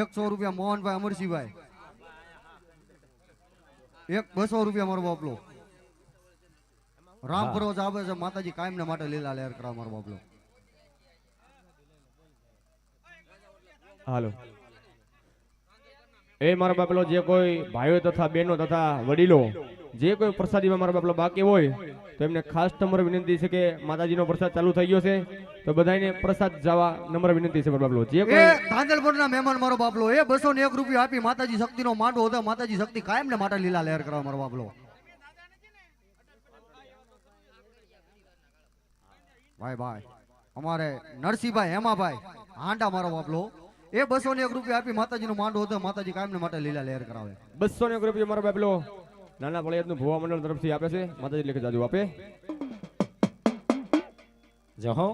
એકસો રૂપિયા મોહનભાઈ અમરસિંહભાઈ. એક બસો રૂપિયા મારો બાપલો. રામ ફરોજ આવે છે માતાજી કાયમ માટે લીલા લહેર કરાવ મારો બાપલો. હાલો. એ મારા બાપલો જે કોઈ ભાઈઓ તથા બહેનો તથા વડીલો જે કોઈ પ્રસાદીમાં મારા બાપલો બાકી હોય તો એમને ખાસ નમ્ર વિનંતી છે કે માતાજીનો પ્રસાદ ચાલુ થઈ ગયો છે તો બધાને પ્રસાદ જવા નમ્ર વિનંતી છે મારા બાપલો. જે કોઈ ધાંધલપુરના મહેમાન મારો બાપલો એ બસો ને એક રૂપિયા આપી માતાજી શક્તિનો માંડો હતો માતાજી શક્તિ કાયમ ને માટે લીલા લહેર કરવા મારો બાપલો. ભાઈ ભાઈ અમારે નરસિંહભાઈ હેમાભાઈ હાંડા મારો બાપલો. એ બસો ને એક રૂપિયા આપી માતાજીનો માંડો હતો. માતાજી કાયમ માટે લીલા લહેર કરાવે. બસો ને એક રૂપિયા મારો બાપલો. નાના પળિયાદનું ભુવા મંડળ તરફથી આપે છે. માતાજી લેખે જાજુ આપે. જો હો.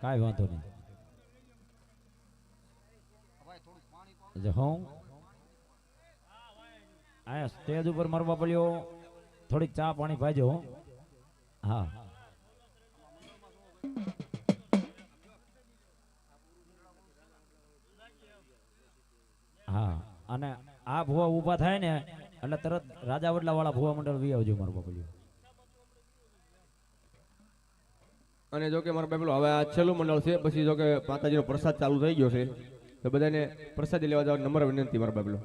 કાંઈ વાંધો નહીં. જો અહીંયા સ્ટેજ ઉપર મરવા પડ્યો. થોડીક ચા પાણી ભાજો હો. હા. હા. અને આ ભુવા ઊભા થાય ને, એટલે તરત રાજા વડલા વાળા ભુવા મંડળ વી આવજો મારવા પડ્યો. અને જો કે મારા બાપલો હવે આ છેલ્લું મંડળ છે પછી જો કે માતાજીનો પ્રસાદ ચાલુ થઈ ગયો છે તો બધાને પ્રસાદી લેવા જવા નમ્ર વિનંતી મારા બાપલો.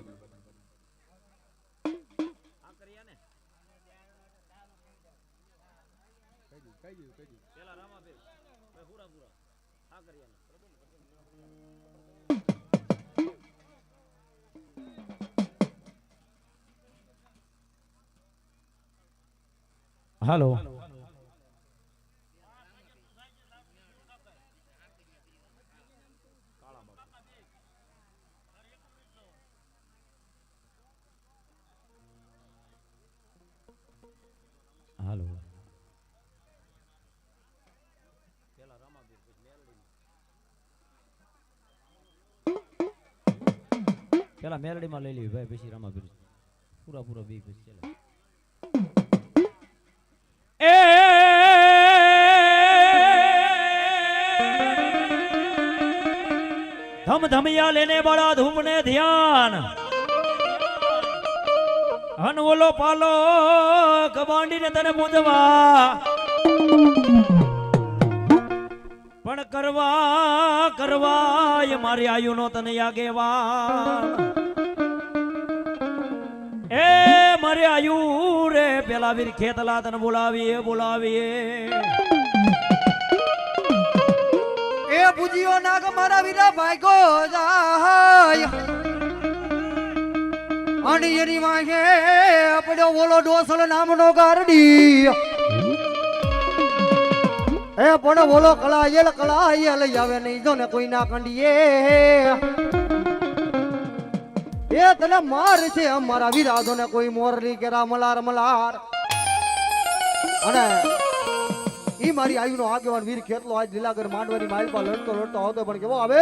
હાલો. હાલો. પેલા મેલડીમાં લઈ લેવી ભાઈ, પછી રામાપીર પૂરા પૂરા બી પછી ચાલે. ધમ ધમિયા લેને બડા ધૂમ ધ્યાન. હન પાલો કબાંડીને તને પૂજવા. પણ કરવા કરવા એ મારી આયુનો તને આગેવાન એ મારી આયુ રે, પેલા વીર ખેતલા તને બોલાવીએ બોલાવીએ. એ પૂજીઓ નાગ મારા વીરા ભાઈકો જાય. અને એની વાંહે આપણો બોલો ડોસલ નામનો ગારડી. એ પણ બોલો કલા એલ કલા લઈ આવે નહીં. જો ને કોઈ ના કંડીએ. એ તને માર છે અમારા વિરાધો ને કોઈ મોરલી કેરા મલાર મલાર. અને ઈ મારી આયુનો આગેવાન વીર ખેતલો આજ લીલાગર માંડવાની માઇલ પર લડતો લડતો આવતો પણ કેવો આવે?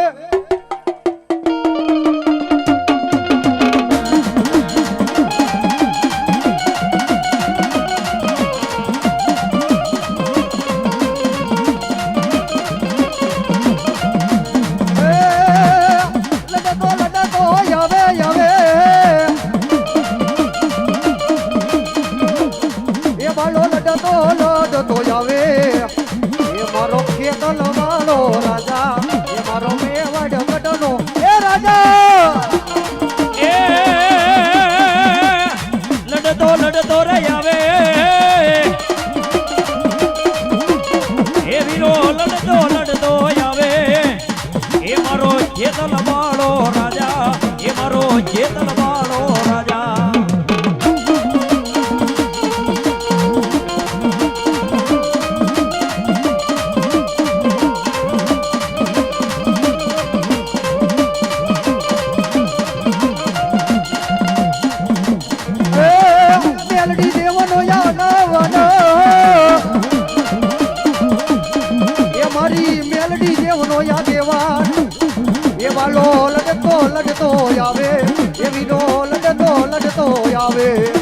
લડતો આવે એ વીરો લડતો લડતો આવે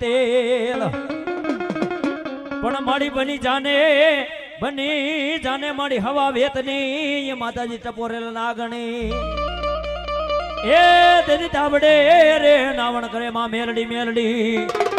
તેલ. પણ મારી બની જાને બની જાને મારી હવા વેતની, એ માતાજી ટપોરેલ નાગણી. એ તેની તાવડે રે નાવણ કરે માં મેલડી મેલડી.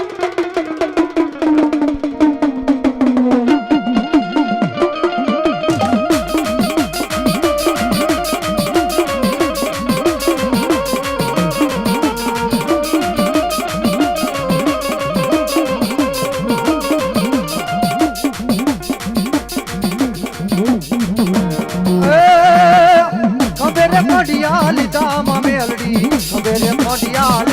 રે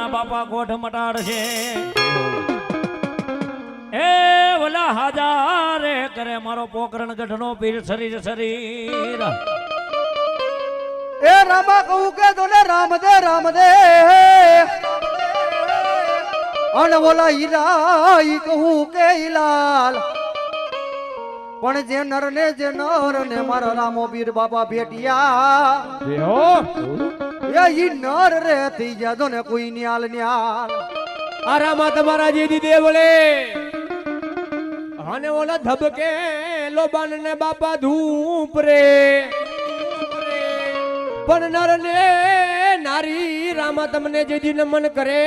કોઠિયાના બાપા ગોઠ મટાડશે. એ ઓલા હાજારે કરે મારો પોકરણ ગઢનો પીર શરીર શરીર. એ રામા કહું કે તો રામ દે રામ દે અને ઓલા હીરા ઈ કહું કે ઈ લાલ પણ જે નર ને જે નર ને મારા રામો બીર બાપા ભેટિયા. હો એ ઈ નર રે થઈ જાદો ને કોઈ ન્યાલ ન્યાલ. આરામાં તમારા જેદી દેવળે અને ઓલા ધબકે લોબાન ને બાપા ધૂપ રે. પણ નર ને નારી રામા તમને જેદી નમન કરે.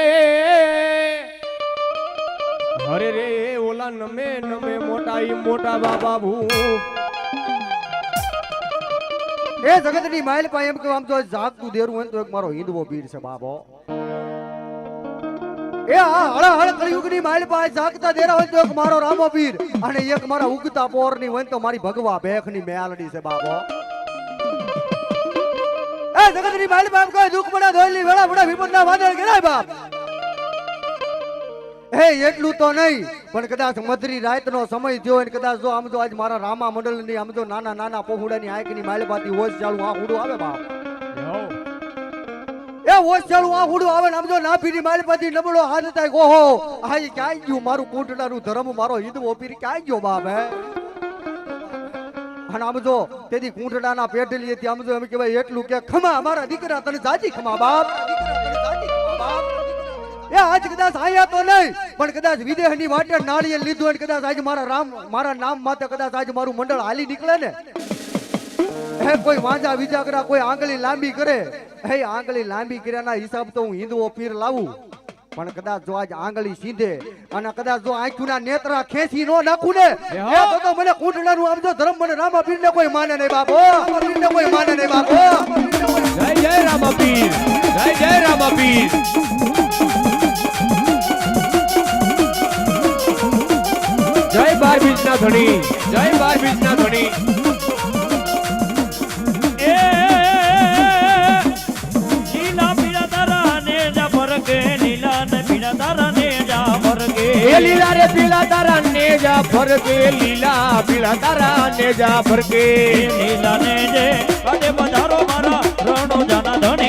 હરે રે ઓલા નમે નમે મોટા ઈ મોટા બાબા ભૂ એ જગતની માઇલ પાસે એમ કે આમ તો જાગતું દેરું હોય તો એક મારો હિંદવો પીર છે બાબો એ આ હળ હળ કળિયુગની માઇલ પાસે જાગતા દેરા હોય તો એક મારો રામો પીર અને એક મારા ઉગતા પોરની હોય ને તો મારી ભગવા બેખની મેલડી છે બાબો એ જગતની માઇલ પાસે કોઈ દુઃખ પડે, ધોઈલી વેળા પડે વિપદના વાદળ ગેરાય બાપ. હે, એટલું તો નહીં, પણ કદાચ મધરી રાતનો સમય થયો અને કદાચ જો આમ જો આજ મારા રામા મંડળની, આમ જો નાના નાના પહોળાની આંખની માલપાતી હોશ ચાલુ આ હુડું આવે બાપ. એ હોશ ચાલુ આ હુડું આવે ને આમ જો નાફીની માલપાતી નબળો હાથ થાય, ઓહો, આ ક્યાંય ગયું મારું કૂંટડાનું ધર્મ, મારો હિંદવો પીર ક્યાંય ગયો બાપ અને આમ જો તેથી કૂંટડાના પેટલી આમ જો કહેવાય, એટલું કે ખમા, મારા દીકરા તને જાજી ખમા બાપ. એ આજ કદાચ આયા તો નહીં પણ કદાચ વિદેશની વાટે નાળીએ લીધું અને કદાચ આજ મારા રામ મારા નામ માથે કદાચ આજ મારું મંડળ હાલી નીકળે ને. હે કોઈ વાંજા વિજાગરા કોઈ આંગળી લાંબી કરે. હે આંગળી લાંબી કર્યાના હિસાબ તો હું હિન્દુઓ પીર લાવું. પણ કદાચ જો આજ આંગળી સીધે અને કદાચ જો આંખના નેત્રા ખેંચી નો નાખું ને એ તો તો મને કૂંટણાનું આપજો ધર્મ મને રામા પીરને કોઈ માને નહીં બાપો. રામા પીરને કોઈ માને નહીં બાપો. જય જય રામાપીર જય જય રામાપીર. જય બીજના ધણી જય બાર બીજ ના ધણી લીલા રે પીલા તારા ને જા ફરકે લીલા પીલા તારા ને જા ફરકે લીલા ને જે બધારો મારા રણો જાના ધણી।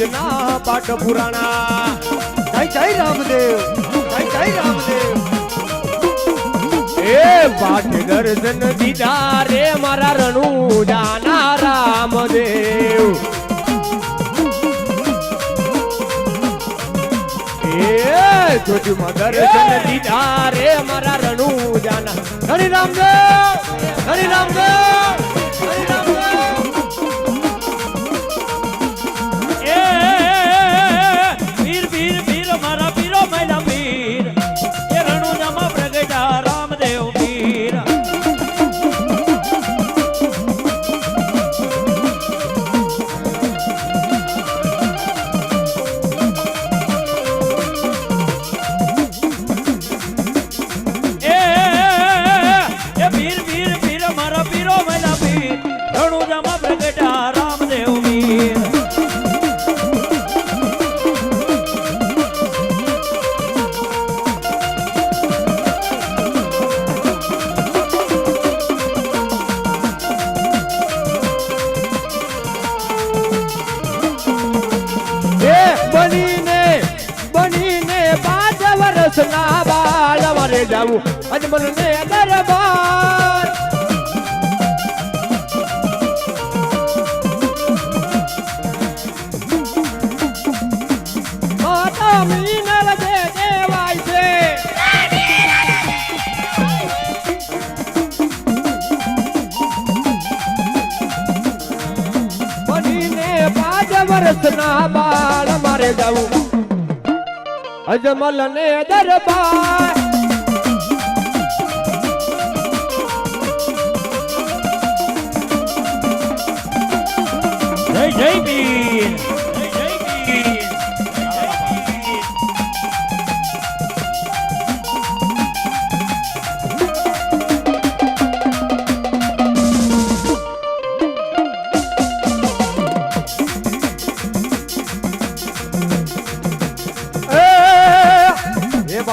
બીજના પાઠ પુરાણા. જય જય રામદેવ જય જય રામદેવ. એ પાઠ દર્શન દીધા રે મારા રણુ જાના રામદેવ જોજુમાં દર્શન દીધા રે મારા રણુ જાના હરિ રામદેવ હરિ રામદેવ. અજમલ ને દરબાર. જય જય પીર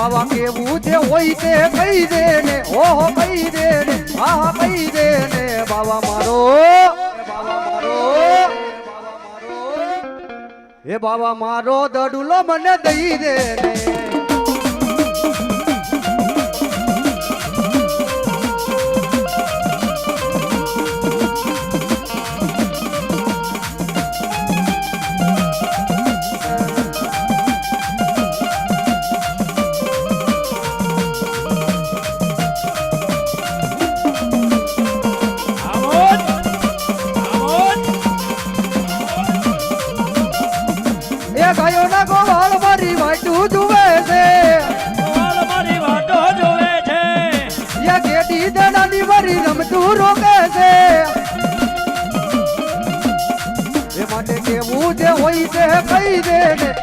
બાવા કેવું જે હોય તે કહી દે ને, ઓહો કહી દે ને હા કહી દે ને, બાવા મારો હે બાવા મારો દડુલો મને દઈ એ